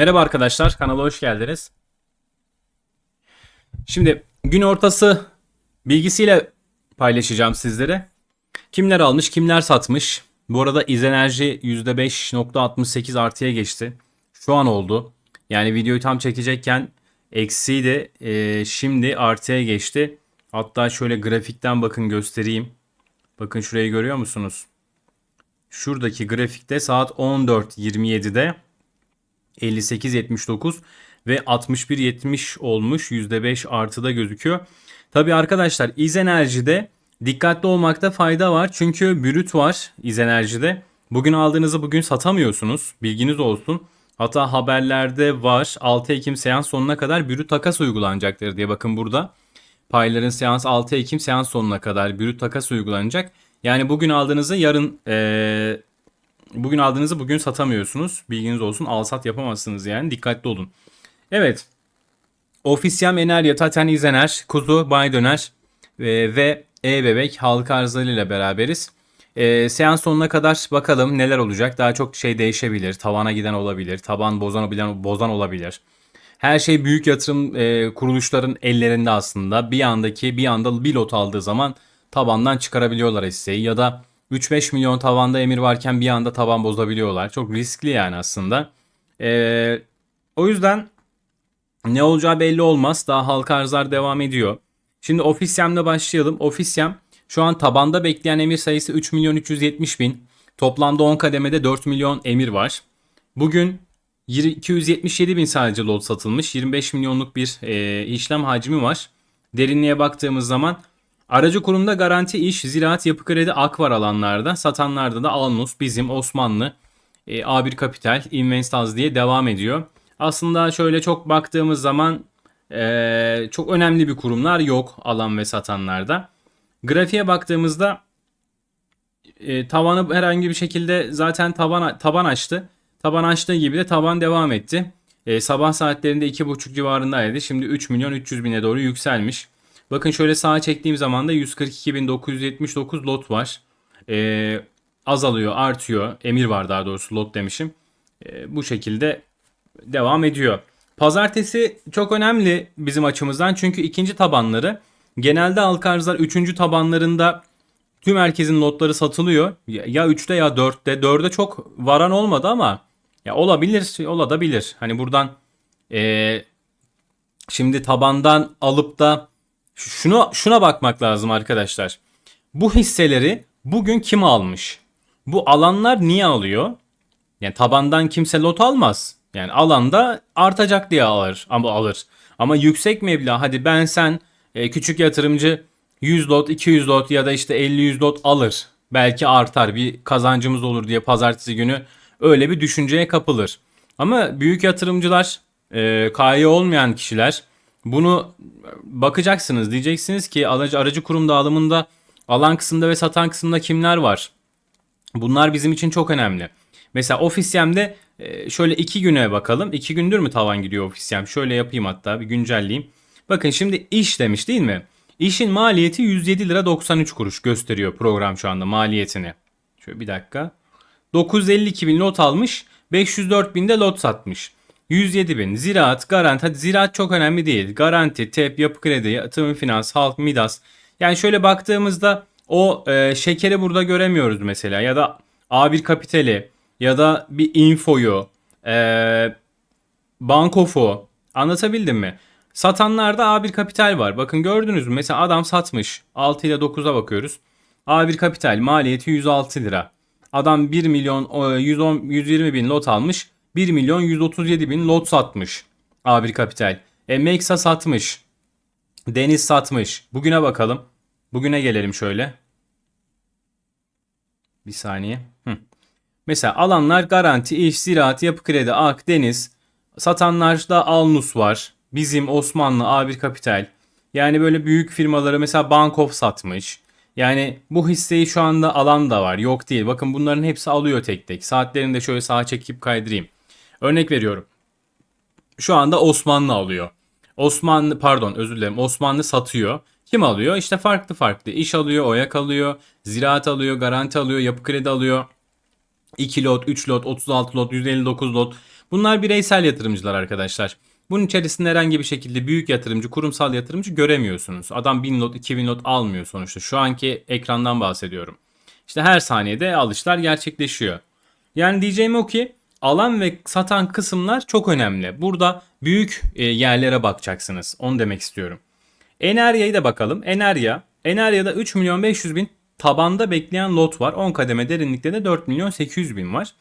Merhaba arkadaşlar, kanala hoş geldiniz. Şimdi gün ortası bilgisiyle paylaşacağım sizlere. Kimler almış, kimler satmış. Bu arada İzenerji %5.68 artıya geçti. Şu an oldu. Yani videoyu tam çekecekken eksiydi. Ee, şimdi artıya geçti. Hatta şöyle grafikten bakın göstereyim. Bakın şurayı görüyor musunuz? Şuradaki grafikte saat 14.27'de 58.79 ve 61.70 olmuş. %5 artıda gözüküyor. Tabi arkadaşlar İzenerji'de dikkatli olmakta fayda var. Çünkü brüt var İzenerji'de. Bugün aldığınızı bugün satamıyorsunuz. Bilginiz olsun. Hatta haberlerde var 6 Ekim seans sonuna kadar brüt takas uygulanacaktır diye bakın burada. Payların seans 6 Ekim seans sonuna kadar brüt takas uygulanacak. Yani bugün aldığınızı yarın ee, bugün aldığınızı bugün satamıyorsunuz. Bilginiz olsun. Al sat yapamazsınız yani. Dikkatli olun. Evet. Ofisyam Enerya, Taten İzener, Kuzu, Bay Döner e, ve E-Bebek halka arzlarıyla beraberiz. E, seans sonuna kadar bakalım neler olacak. Daha çok şey değişebilir. Tavana giden olabilir. Taban bozan, bilen, bozan olabilir. Her şey büyük yatırım e, kuruluşların ellerinde aslında. Bir andaki bir anda bir lot aldığı zaman tabandan çıkarabiliyorlar hisseyi. Ya da 3-5 milyon tavanda emir varken bir anda taban bozabiliyorlar. Çok riskli yani aslında. E, o yüzden ne olacağı belli olmaz. Daha halka arzlar devam ediyor. Şimdi Ofisyem'le başlayalım. Ofisyem şu an tabanda bekleyen emir sayısı 3 milyon 370 bin. Toplamda 10 kademede 4 milyon emir var. Bugün 277 bin sadece lot satılmış. 25 milyonluk bir e, işlem hacmi var. Derinliğe baktığımız zaman aracı kurumda garanti iş, ziraat, yapı kredi, ak var alanlarda. Satanlarda da Alnus, bizim, Osmanlı, e, A1 Kapital, Investaz diye devam ediyor. Aslında şöyle çok baktığımız zaman e, çok önemli bir kurumlar yok alan ve satanlarda. Grafiğe baktığımızda e, tavanı herhangi bir şekilde zaten taban taban açtı. Taban açtığı gibi de taban devam etti. E, sabah saatlerinde 2.5 civarındaydı. Şimdi 3 milyon 300 bine doğru yükselmiş. Bakın şöyle sağa çektiğim zaman da 142.979 lot var. E, azalıyor, artıyor. Emir var daha doğrusu lot demişim. E, bu şekilde devam ediyor. Pazartesi çok önemli bizim açımızdan çünkü ikinci tabanları genelde halka arzlar üçüncü tabanlarında tüm herkesin notları satılıyor. Ya 3'te ya 4'te. 4'e çok varan olmadı ama ya olabilir, olabilir. Hani buradan ee, şimdi tabandan alıp da şunu şuna bakmak lazım arkadaşlar. Bu hisseleri bugün kim almış? Bu alanlar niye alıyor? Yani tabandan kimse lot almaz. Yani alanda artacak diye alır ama alır. Ama yüksek meblağ hadi ben sen e, küçük yatırımcı 100 lot 200 lot ya da işte 50-100 lot alır. Belki artar bir kazancımız olur diye pazartesi günü öyle bir düşünceye kapılır. Ama büyük yatırımcılar e, KY olmayan kişiler bunu bakacaksınız. Diyeceksiniz ki aracı, aracı kurum dağılımında alan kısımda ve satan kısımda kimler var? Bunlar bizim için çok önemli. Mesela Ofisyem'de e, şöyle iki güne bakalım. İki gündür mü tavan gidiyor Ofisyem? Şöyle yapayım hatta bir güncelleyeyim. Bakın şimdi iş demiş değil mi? İşin maliyeti 107 lira 93 kuruş gösteriyor program şu anda maliyetini. Şöyle bir dakika. 952 bin lot almış. 504 bin de lot satmış. 107 bin. Ziraat, garanti. Hadi ziraat çok önemli değil. Garanti, TEP, yapı kredi, yatırım finans, halk, midas. Yani şöyle baktığımızda o e, şekeri burada göremiyoruz mesela. Ya da A1 kapitali ya da bir infoyu, e, bankofo anlatabildim mi? Satanlarda A1 kapital var. Bakın gördünüz mü? Mesela adam satmış. 6 ile 9'a bakıyoruz. A1 kapital maliyeti 106 lira. Adam 1 milyon 110, 120 bin lot almış. 1 milyon 137 bin lot satmış. A1 kapital. E, Mexa satmış. Deniz satmış. Bugüne bakalım. Bugüne gelelim şöyle. Bir saniye. Hı. Mesela alanlar garanti, iş, ziraat, yapı kredi, ak, deniz. Satanlarda Alnus var. Bizim Osmanlı, A1 Kapital. Yani böyle büyük firmaları mesela Bankof satmış. Yani bu hisseyi şu anda alan da var. Yok değil. Bakın bunların hepsi alıyor tek tek. Saatlerini de şöyle sağa çekip kaydırayım. Örnek veriyorum. Şu anda Osmanlı alıyor. Osmanlı pardon özür dilerim. Osmanlı satıyor. Kim alıyor? İşte farklı farklı. İş alıyor, oyak alıyor, ziraat alıyor, garanti alıyor, yapı kredi alıyor. 2 lot, 3 lot, 36 lot, 159 lot. Bunlar bireysel yatırımcılar arkadaşlar. Bunun içerisinde herhangi bir şekilde büyük yatırımcı, kurumsal yatırımcı göremiyorsunuz. Adam 1000 lot, 2000 lot almıyor sonuçta. Şu anki ekrandan bahsediyorum. İşte her saniyede alışlar gerçekleşiyor. Yani diyeceğim o ki alan ve satan kısımlar çok önemli. Burada büyük e, yerlere bakacaksınız. Onu demek istiyorum. Enerya'yı da bakalım. Enerya. Enerya'da 3 milyon 500 bin tabanda bekleyen lot var. 10 kademe derinlikte de 4 milyon 800 bin var.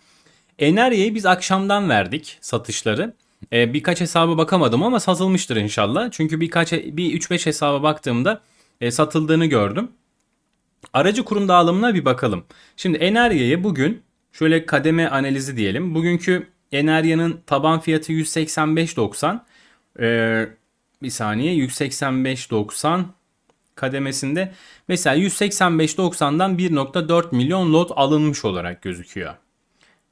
Enerya'yı biz akşamdan verdik satışları. Ee, birkaç hesaba bakamadım ama satılmıştır inşallah. Çünkü birkaç bir 3-5 hesaba baktığımda e, satıldığını gördüm. Aracı kurum dağılımına bir bakalım. Şimdi Enerya'yı bugün şöyle kademe analizi diyelim. Bugünkü Enerya'nın taban fiyatı 185.90. Ee, bir saniye 185.90 kademesinde mesela 185.90'dan 1.4 milyon lot alınmış olarak gözüküyor.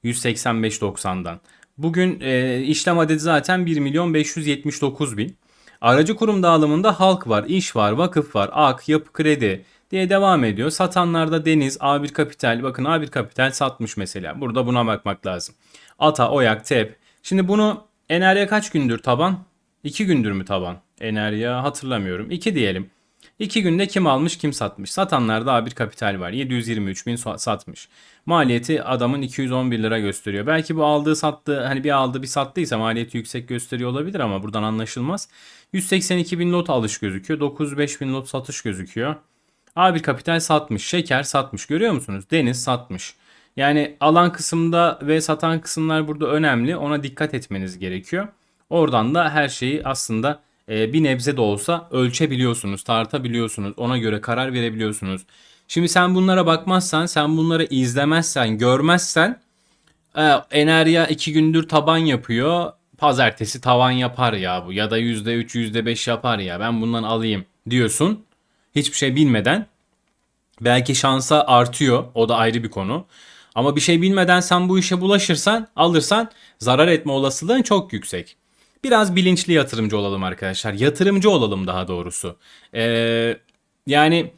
185.90'dan. Bugün e, işlem adedi zaten 1 milyon 579 bin. Aracı kurum dağılımında halk var, iş var, vakıf var, AK, yapı kredi diye devam ediyor. Satanlarda Deniz, A1 Kapital, bakın A1 Kapital satmış mesela. Burada buna bakmak lazım. Ata, Oyak, TEP. Şimdi bunu Enerya kaç gündür taban? 2 gündür mü taban? Enerya hatırlamıyorum. 2 diyelim. 2 günde kim almış kim satmış. Satanlarda A1 Kapital var. 723 bin satmış. Maliyeti adamın 211 lira gösteriyor. Belki bu aldığı sattığı hani bir aldı bir sattıysa maliyeti yüksek gösteriyor olabilir ama buradan anlaşılmaz. 182 bin lot alış gözüküyor. 905 bin lot satış gözüküyor. A1 Kapital satmış. Şeker satmış. Görüyor musunuz? Deniz satmış. Yani alan kısımda ve satan kısımlar burada önemli. Ona dikkat etmeniz gerekiyor. Oradan da her şeyi aslında e, bir nebze de olsa ölçebiliyorsunuz, tartabiliyorsunuz. Ona göre karar verebiliyorsunuz. Şimdi sen bunlara bakmazsan, sen bunları izlemezsen, görmezsen e, Enerya iki gündür taban yapıyor. Pazartesi tavan yapar ya bu ya da %3 %5 yapar ya ben bundan alayım diyorsun. Hiçbir şey bilmeden. Belki şansa artıyor o da ayrı bir konu. Ama bir şey bilmeden sen bu işe bulaşırsan, alırsan zarar etme olasılığın çok yüksek. Biraz bilinçli yatırımcı olalım arkadaşlar. Yatırımcı olalım daha doğrusu. Ee, yani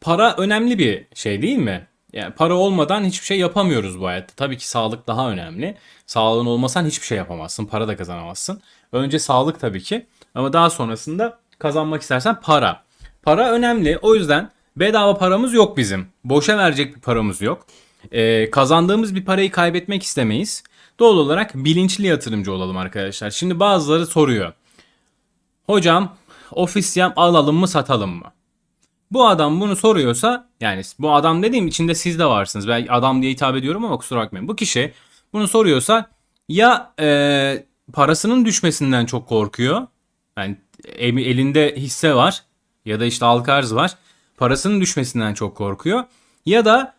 para önemli bir şey değil mi? Yani para olmadan hiçbir şey yapamıyoruz bu hayatta. Tabii ki sağlık daha önemli. Sağlığın olmasan hiçbir şey yapamazsın. Para da kazanamazsın. Önce sağlık tabii ki. Ama daha sonrasında kazanmak istersen para. Para önemli. O yüzden bedava paramız yok bizim. Boşa verecek bir paramız yok. Ee, kazandığımız bir parayı kaybetmek istemeyiz. Doğal olarak bilinçli yatırımcı olalım arkadaşlar. Şimdi bazıları soruyor. Hocam ofisyam alalım mı satalım mı? Bu adam bunu soruyorsa yani bu adam dediğim içinde siz de varsınız. Ben adam diye hitap ediyorum ama kusura bakmayın. Bu kişi bunu soruyorsa ya e, parasının düşmesinden çok korkuyor. Yani elinde hisse var ya da işte halka arz var. Parasının düşmesinden çok korkuyor. Ya da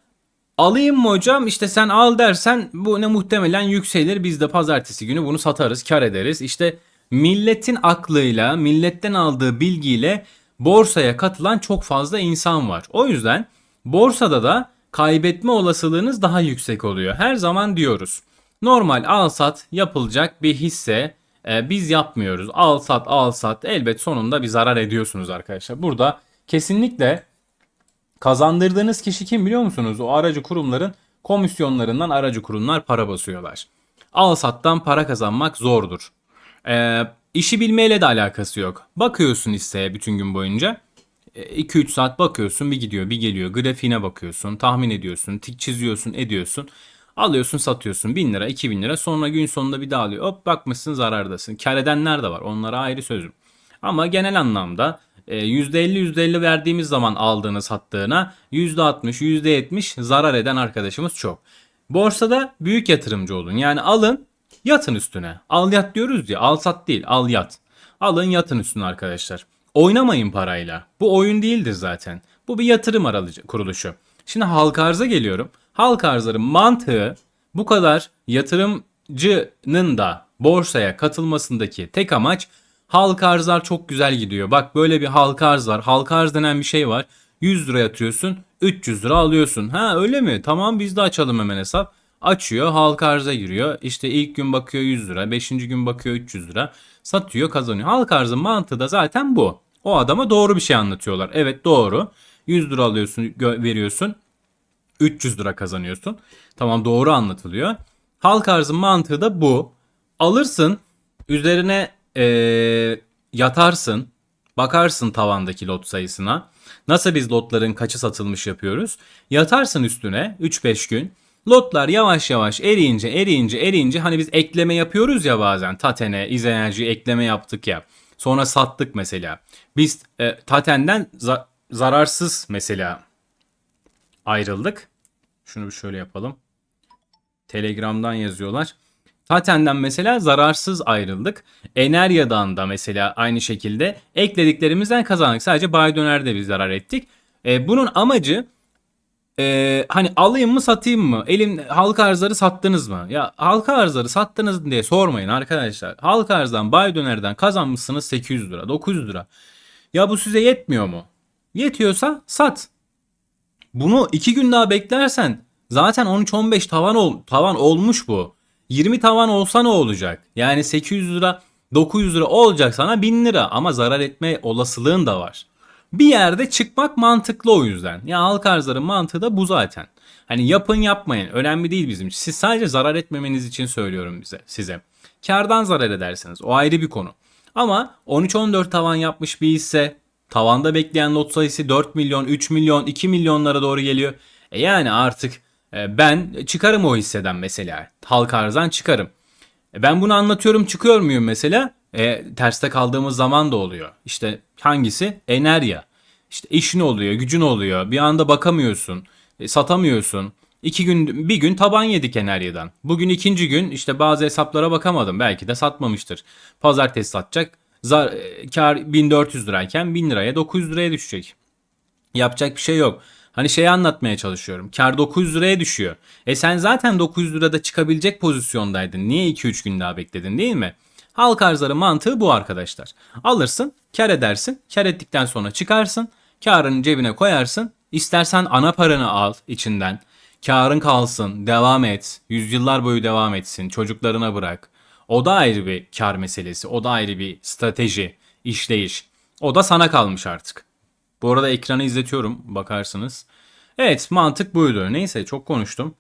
Alayım mı hocam? İşte sen al dersen bu ne muhtemelen yükselir. Biz de pazartesi günü bunu satarız, kar ederiz. İşte milletin aklıyla, milletten aldığı bilgiyle borsaya katılan çok fazla insan var. O yüzden borsada da kaybetme olasılığınız daha yüksek oluyor. Her zaman diyoruz. Normal al sat yapılacak bir hisse e, biz yapmıyoruz. Al sat al sat elbet sonunda bir zarar ediyorsunuz arkadaşlar. Burada kesinlikle Kazandırdığınız kişi kim biliyor musunuz? O aracı kurumların komisyonlarından aracı kurumlar para basıyorlar. Al sattan para kazanmak zordur. Ee, işi bilmeyle de alakası yok. Bakıyorsun hisseye bütün gün boyunca. 2-3 saat bakıyorsun bir gidiyor bir geliyor. Grafiğine bakıyorsun tahmin ediyorsun tik çiziyorsun ediyorsun. Alıyorsun satıyorsun 1000 lira 2000 lira sonra gün sonunda bir daha alıyor. Hop bakmışsın zarardasın. Kar edenler de var onlara ayrı sözüm. Ama genel anlamda %50 ee, %50 verdiğimiz zaman aldığını sattığına %60 %70 zarar eden arkadaşımız çok. Borsada büyük yatırımcı olun. Yani alın yatın üstüne. Al yat diyoruz ya al sat değil al yat. Alın yatın üstüne arkadaşlar. Oynamayın parayla. Bu oyun değildir zaten. Bu bir yatırım aralıcı kuruluşu. Şimdi halka arza geliyorum. Halka arzların mantığı bu kadar yatırımcının da borsaya katılmasındaki tek amaç Halka arzlar çok güzel gidiyor. Bak böyle bir halka arz var. Halka arz denen bir şey var. 100 lira yatıyorsun 300 lira alıyorsun. Ha öyle mi? Tamam biz de açalım hemen hesap. Açıyor halka arza giriyor. İşte ilk gün bakıyor 100 lira. 5. gün bakıyor 300 lira. Satıyor kazanıyor. Halka arzın mantığı da zaten bu. O adama doğru bir şey anlatıyorlar. Evet doğru. 100 lira alıyorsun veriyorsun. 300 lira kazanıyorsun. Tamam doğru anlatılıyor. Halka arzın mantığı da bu. alırsın üzerine eee, yatarsın bakarsın tavandaki lot sayısına. Nasıl biz lotların kaçı satılmış yapıyoruz? Yatarsın üstüne 3-5 gün. Lotlar yavaş yavaş eriyince eriyince eriyince hani biz ekleme yapıyoruz ya bazen. Tatene, İzenerji ekleme yaptık ya. Sonra sattık mesela. Biz e, Taten'den za- zararsız mesela ayrıldık. Şunu bir şöyle yapalım. Telegram'dan yazıyorlar. Taten'den mesela zararsız ayrıldık. Enerya'dan da mesela aynı şekilde eklediklerimizden kazandık. Sadece Bay Döner'de bir zarar ettik. E, bunun amacı e, hani alayım mı satayım mı? Elim halka arzları sattınız mı? Ya halka arzları sattınız diye sormayın arkadaşlar. Halka arzdan Bay Döner'den kazanmışsınız 800 lira 900 lira. Ya bu size yetmiyor mu? Yetiyorsa sat. Bunu iki gün daha beklersen zaten 13-15 tavan ol, tavan olmuş bu. 20 tavan olsa ne olacak? Yani 800 lira 900 lira olacak sana 1000 lira ama zarar etme olasılığın da var. Bir yerde çıkmak mantıklı o yüzden. Ya halk arzların mantığı da bu zaten. Hani yapın yapmayın önemli değil bizim için. Siz sadece zarar etmemeniz için söylüyorum bize size. Kardan zarar edersiniz o ayrı bir konu. Ama 13-14 tavan yapmış bir hisse tavanda bekleyen lot sayısı 4 milyon, 3 milyon, 2 milyonlara doğru geliyor. E yani artık e, ben çıkarım o hisseden mesela. Halk arzdan çıkarım. E ben bunu anlatıyorum çıkıyor muyum mesela? E, terste kaldığımız zaman da oluyor. İşte hangisi? Enerya. İşte işin oluyor, gücün oluyor. Bir anda bakamıyorsun, e, satamıyorsun. İki gün, bir gün taban yedik Enerya'dan. Bugün ikinci gün işte bazı hesaplara bakamadım. Belki de satmamıştır. Pazartesi satacak. Zar, e, kar 1400 lirayken 1000 liraya 900 liraya düşecek. Yapacak bir şey yok. Hani şeyi anlatmaya çalışıyorum. Kar 900 liraya düşüyor. E sen zaten 900 lirada çıkabilecek pozisyondaydın. Niye 2-3 gün daha bekledin değil mi? Halk arzları mantığı bu arkadaşlar. Alırsın, kar edersin. Kar ettikten sonra çıkarsın. Karını cebine koyarsın. İstersen ana paranı al içinden. Karın kalsın, devam et. Yüzyıllar boyu devam etsin. Çocuklarına bırak. O da ayrı bir kar meselesi. O da ayrı bir strateji, işleyiş. O da sana kalmış artık. Bu arada ekranı izletiyorum bakarsınız. Evet mantık buydu. Neyse çok konuştum.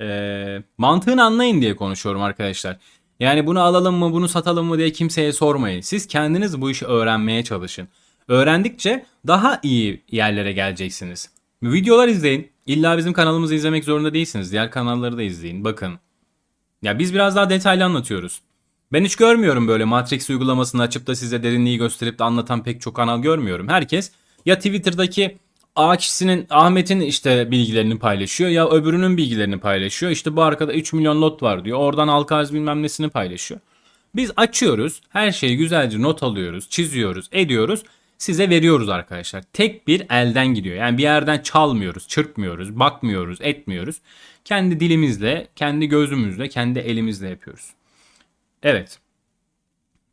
Ee, mantığını anlayın diye konuşuyorum arkadaşlar. Yani bunu alalım mı bunu satalım mı diye kimseye sormayın. Siz kendiniz bu işi öğrenmeye çalışın. Öğrendikçe daha iyi yerlere geleceksiniz. Videolar izleyin. İlla bizim kanalımızı izlemek zorunda değilsiniz. Diğer kanalları da izleyin. Bakın. Ya biz biraz daha detaylı anlatıyoruz. Ben hiç görmüyorum böyle Matrix uygulamasını açıp da size derinliği gösterip de anlatan pek çok kanal görmüyorum. Herkes ya Twitter'daki A kişisinin Ahmet'in işte bilgilerini paylaşıyor ya öbürünün bilgilerini paylaşıyor. İşte bu arkada 3 milyon lot var diyor. Oradan halka bilmem nesini paylaşıyor. Biz açıyoruz. Her şeyi güzelce not alıyoruz, çiziyoruz, ediyoruz. Size veriyoruz arkadaşlar. Tek bir elden gidiyor. Yani bir yerden çalmıyoruz, çırpmıyoruz, bakmıyoruz, etmiyoruz. Kendi dilimizle, kendi gözümüzle, kendi elimizle yapıyoruz. Evet.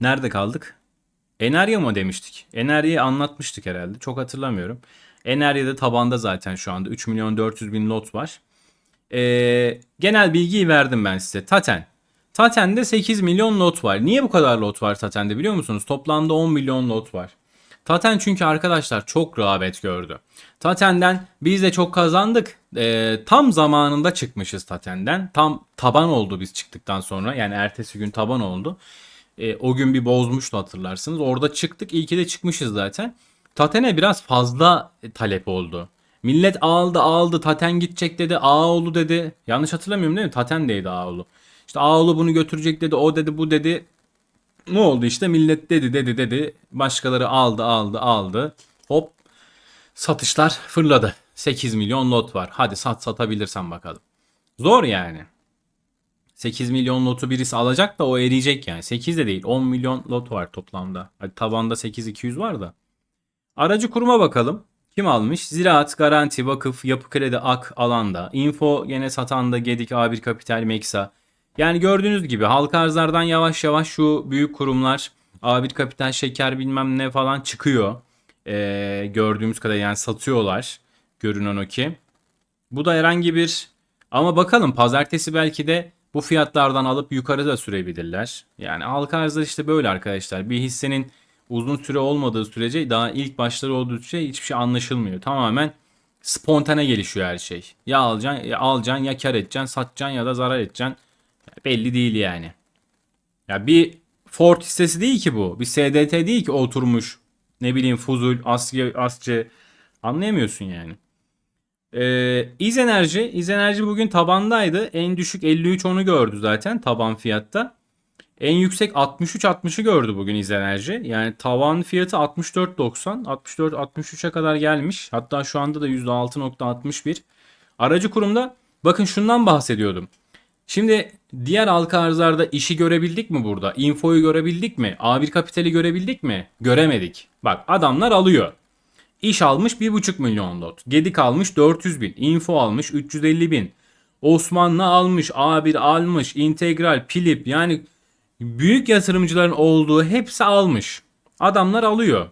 Nerede kaldık? Enerya mı demiştik? Enerya'yı anlatmıştık herhalde. Çok hatırlamıyorum. Enerya'da tabanda zaten şu anda 3 milyon 400 bin lot var. Ee, genel bilgiyi verdim ben size. Taten. Taten'de 8 milyon lot var. Niye bu kadar lot var Taten'de biliyor musunuz? Toplamda 10 milyon lot var. Taten çünkü arkadaşlar çok rağbet gördü. Taten'den biz de çok kazandık. Ee, tam zamanında çıkmışız Taten'den. Tam taban oldu biz çıktıktan sonra. Yani ertesi gün taban oldu. Ee, o gün bir bozmuştu hatırlarsınız. Orada çıktık. İyi de çıkmışız zaten. Taten'e biraz fazla talep oldu. Millet aldı aldı Taten gidecek dedi Ağoğlu dedi. Yanlış hatırlamıyorum değil mi? Taten'deydi Ağoğlu. İşte Ağoğlu bunu götürecek dedi o dedi bu dedi. Ne oldu işte millet dedi dedi dedi. Başkaları aldı aldı aldı. Hop satışlar fırladı. 8 milyon lot var. Hadi sat satabilirsen bakalım. Zor yani. 8 milyon lotu birisi alacak da o eriyecek yani. 8 de değil 10 milyon lot var toplamda. Hadi tabanda 8 200 var da. Aracı kuruma bakalım. Kim almış? Ziraat, Garanti, Vakıf, Yapı Kredi, Ak, Alanda. Info gene satanda Gedik, A1 Kapital, Meksa. Yani gördüğünüz gibi halka arzlardan yavaş yavaş şu büyük kurumlar A1 Kapital, Şeker bilmem ne falan çıkıyor. Ee, gördüğümüz kadar yani satıyorlar. Görünen o ki. Bu da herhangi bir ama bakalım pazartesi belki de bu fiyatlardan alıp yukarı da sürebilirler. Yani halka arzlar işte böyle arkadaşlar. Bir hissenin uzun süre olmadığı sürece daha ilk başları olduğu sürece hiçbir şey anlaşılmıyor. Tamamen spontane gelişiyor her şey. Ya alacaksın ya alacaksın ya kar edeceksin satacaksın ya da zarar edeceksin. Belli değil yani. Ya bir Ford hissesi değil ki bu. Bir SDT değil ki oturmuş. Ne bileyim Fuzul, Asya, Asçı. Anlayamıyorsun yani. Ee, İz Enerji. İz Enerji bugün tabandaydı. En düşük 53 onu gördü zaten taban fiyatta. En yüksek 63-60'ı gördü bugün İz Enerji. Yani tavan fiyatı 64.90. 64-63'e kadar gelmiş. Hatta şu anda da %6.61. Aracı kurumda bakın şundan bahsediyordum. Şimdi diğer halka arzlarda işi görebildik mi burada? Infoyu görebildik mi? A1 kapitali görebildik mi? Göremedik. Bak adamlar alıyor. İş almış 1,5 milyon lot. Gedik almış 400 bin. Info almış 350 bin. Osmanlı almış, A1 almış, integral, pilip yani büyük yatırımcıların olduğu hepsi almış. Adamlar alıyor.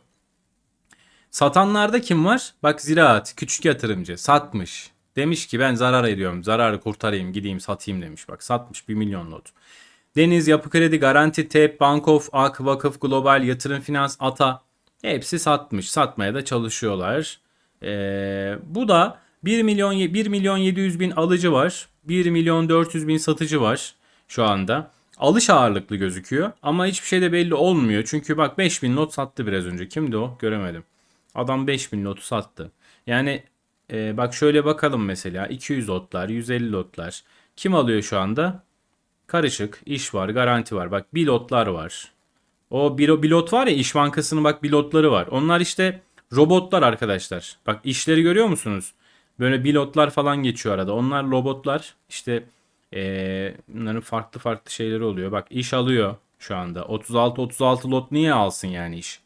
Satanlarda kim var? Bak ziraat, küçük yatırımcı satmış. Demiş ki ben zarar ediyorum. Zararı kurtarayım gideyim satayım demiş. Bak satmış 1 milyon lot. Deniz, Yapı Kredi, Garanti, TEP, Bankof, Ak, Vakıf, Global, Yatırım Finans, Ata hepsi satmış. Satmaya da çalışıyorlar. Ee, bu da 1 milyon 1 milyon 700 bin alıcı var. 1 milyon 400 bin satıcı var şu anda. Alış ağırlıklı gözüküyor ama hiçbir şey de belli olmuyor. Çünkü bak 5000 lot sattı biraz önce. Kimdi o? Göremedim. Adam 5000 lotu sattı. Yani e, bak şöyle bakalım mesela 200 lotlar, 150 lotlar. Kim alıyor şu anda? Karışık, iş var, garanti var. Bak bilotlar var. O bir, bilot var ya İş Bankası'nın bak bilotları var. Onlar işte robotlar arkadaşlar. Bak işleri görüyor musunuz? Böyle bilotlar falan geçiyor arada. Onlar robotlar. İşte ee, bunların farklı farklı şeyleri oluyor. Bak iş alıyor şu anda. 36-36 lot niye alsın yani iş?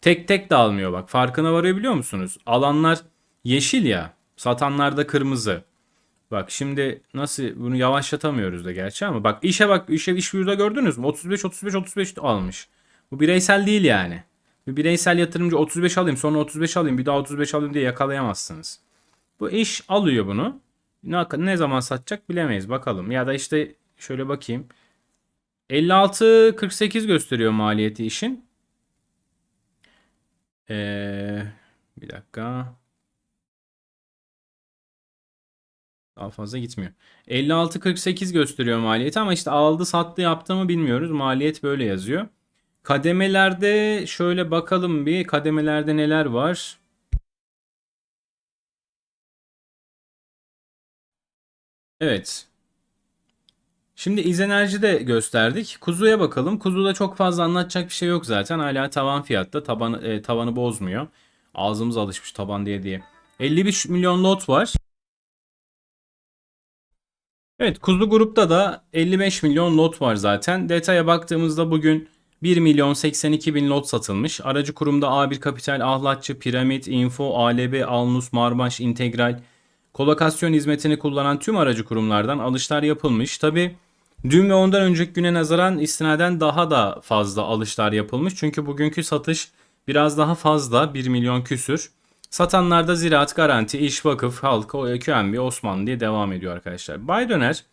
Tek tek de almıyor bak. Farkına varabiliyor musunuz? Alanlar yeşil ya. Satanlar da kırmızı. Bak şimdi nasıl bunu yavaşlatamıyoruz da gerçi ama bak işe bak işe iş burada gördünüz mü? 35 35 35 almış. Bu bireysel değil yani. Bir bireysel yatırımcı 35 alayım sonra 35 alayım bir daha 35 alayım diye yakalayamazsınız. Bu iş alıyor bunu. Ne zaman satacak bilemeyiz bakalım. Ya da işte şöyle bakayım. 56-48 gösteriyor maliyeti işin. Ee, bir dakika. Daha fazla gitmiyor. 56-48 gösteriyor maliyeti ama işte aldı sattı yaptı mı bilmiyoruz. Maliyet böyle yazıyor. Kademelerde şöyle bakalım bir kademelerde neler var. Evet. Şimdi İzenerji de gösterdik. Kuzu'ya bakalım. Kuzu'da çok fazla anlatacak bir şey yok zaten. Hala tavan fiyatta. Tabanı, e, tavanı bozmuyor. Ağzımız alışmış taban diye diye. 55 milyon lot var. Evet Kuzu grupta da 55 milyon lot var zaten. Detaya baktığımızda bugün 1 milyon 82 bin lot satılmış. Aracı kurumda A1 Kapital, Ahlatçı, Piramit, Info, ALB, Alnus, Marbaş, Integral, kolokasyon hizmetini kullanan tüm aracı kurumlardan alışlar yapılmış. Tabi dün ve ondan önceki güne nazaran istinaden daha da fazla alışlar yapılmış. Çünkü bugünkü satış biraz daha fazla 1 milyon küsür. Satanlarda Ziraat, Garanti, İş Vakıf, Halka, QNB, Osmanlı diye devam ediyor arkadaşlar. Bay Döner.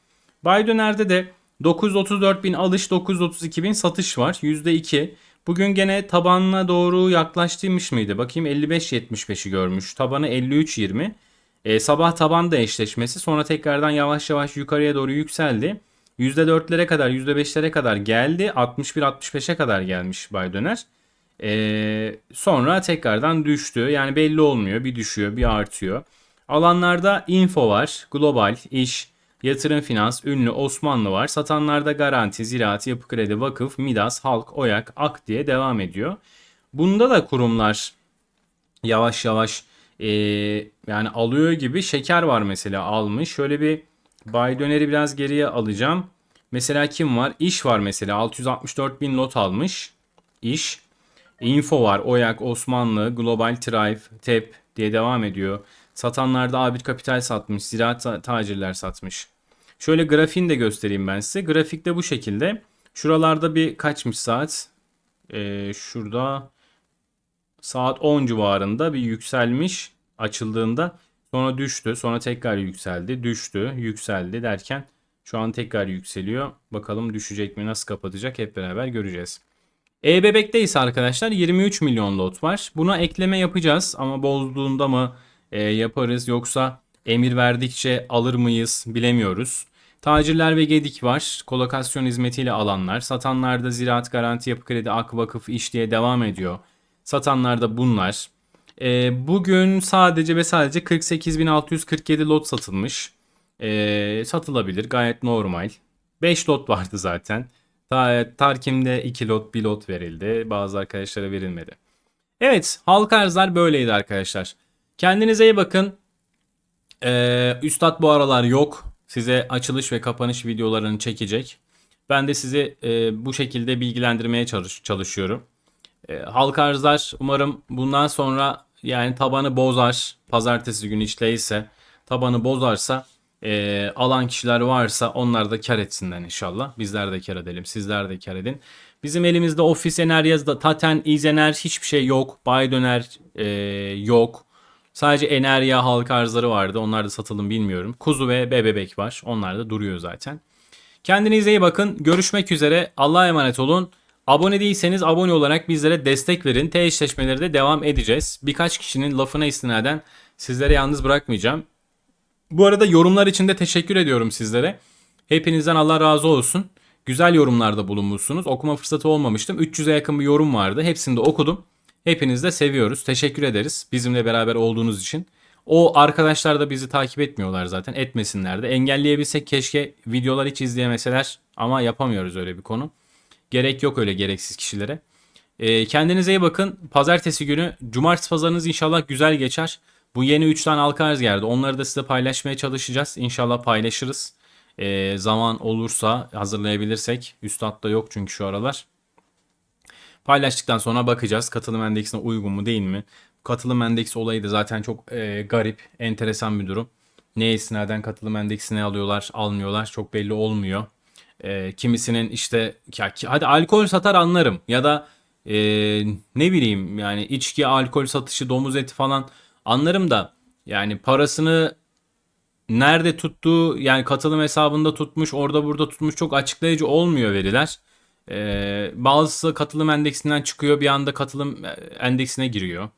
Bay Döner'de de 934 bin alış 932 bin satış var. %2. Bugün gene tabanına doğru yaklaştıymış mıydı? Bakayım 55-75'i görmüş. Tabanı 53-20. E, sabah tabanda eşleşmesi sonra tekrardan yavaş yavaş yukarıya doğru yükseldi. %4'lere kadar %5'lere kadar geldi. 61-65'e kadar gelmiş Bay Döner. E, sonra tekrardan düştü. Yani belli olmuyor. Bir düşüyor bir artıyor. Alanlarda info var. Global, iş, yatırım finans, ünlü Osmanlı var. Satanlarda garanti, ziraat, yapı kredi, vakıf, Midas, halk, oyak, ak diye devam ediyor. Bunda da kurumlar yavaş yavaş e, yani alıyor gibi şeker var mesela almış. Şöyle bir Bay Döner'i biraz geriye alacağım. Mesela kim var? İş var mesela 664 bin lot almış. İş. Info var. Oyak, Osmanlı, Global Tribe, TEP diye devam ediyor. Satanlarda A1 Kapital satmış. Ziraat tacirler satmış. Şöyle grafiğini de göstereyim ben size. Grafikte bu şekilde. Şuralarda bir kaçmış saat? Ee, şurada saat 10 civarında bir yükselmiş açıldığında. Sonra düştü. Sonra tekrar yükseldi. Düştü. Yükseldi derken şu an tekrar yükseliyor. Bakalım düşecek mi? Nasıl kapatacak? Hep beraber göreceğiz. E-Bebek'te ise arkadaşlar 23 milyon lot var. Buna ekleme yapacağız ama bozduğunda mı e, yaparız yoksa emir verdikçe alır mıyız bilemiyoruz. Tacirler ve Gedik var. Kolokasyon hizmetiyle alanlar. Satanlarda Ziraat Garanti Yapı Kredi Ak Vakıf iş diye devam ediyor. Satanlarda bunlar. Ee, bugün sadece ve sadece 48.647 lot satılmış. Ee, satılabilir gayet normal. 5 lot vardı zaten. Ta Tarkim'de 2 lot 1 lot verildi. Bazı arkadaşlara verilmedi. Evet halka arzlar böyleydi arkadaşlar. Kendinize iyi bakın. Ee, Üstad bu aralar yok. Size açılış ve kapanış videolarını çekecek. Ben de sizi e, bu şekilde bilgilendirmeye çalış- çalışıyorum. E, halka arzlar umarım bundan sonra yani tabanı bozar. Pazartesi günü değilse tabanı bozarsa e, alan kişiler varsa onlar da kar etsinler inşallah. Bizler de kar edelim. Sizler de kar edin. Bizim elimizde ofis enerji, taten, izener hiçbir şey yok. Bay döner e, yok. Sadece Enerya halka arzları vardı. Onlar da satılım bilmiyorum. Kuzu ve bebek var. Onlar da duruyor zaten. Kendinize iyi bakın. Görüşmek üzere. Allah'a emanet olun. Abone değilseniz abone olarak bizlere destek verin. T eşleşmeleri de devam edeceğiz. Birkaç kişinin lafına istinaden sizlere yalnız bırakmayacağım. Bu arada yorumlar için de teşekkür ediyorum sizlere. Hepinizden Allah razı olsun. Güzel yorumlarda bulunmuşsunuz. Okuma fırsatı olmamıştım. 300'e yakın bir yorum vardı. Hepsini de okudum. Hepiniz de seviyoruz. Teşekkür ederiz bizimle beraber olduğunuz için. O arkadaşlar da bizi takip etmiyorlar zaten. Etmesinler de. Engelleyebilsek keşke videolar hiç izleyemeseler. Ama yapamıyoruz öyle bir konu. Gerek yok öyle gereksiz kişilere. Ee, kendinize iyi bakın. Pazartesi günü, cumartesi pazarınız inşallah güzel geçer. Bu yeni 3 tane halka arz geldi. Onları da size paylaşmaya çalışacağız. İnşallah paylaşırız. Ee, zaman olursa hazırlayabilirsek. Üstad da yok çünkü şu aralar. Paylaştıktan sonra bakacağız katılım endeksine uygun mu değil mi? Katılım endeksi olayı da zaten çok e, garip, enteresan bir durum. Ne istinaden katılım endeksini alıyorlar, almıyorlar çok belli olmuyor. E, kimisinin işte ya, hadi alkol satar anlarım ya da e, ne bileyim yani içki, alkol satışı, domuz eti falan anlarım da yani parasını nerede tuttuğu yani katılım hesabında tutmuş orada burada tutmuş çok açıklayıcı olmuyor veriler. Ee, bazısı katılım endeksinden çıkıyor bir anda katılım e, endeksine giriyor.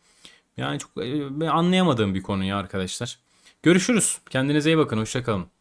Yani çok e, anlayamadığım bir konu ya arkadaşlar. Görüşürüz. Kendinize iyi bakın. Hoşçakalın.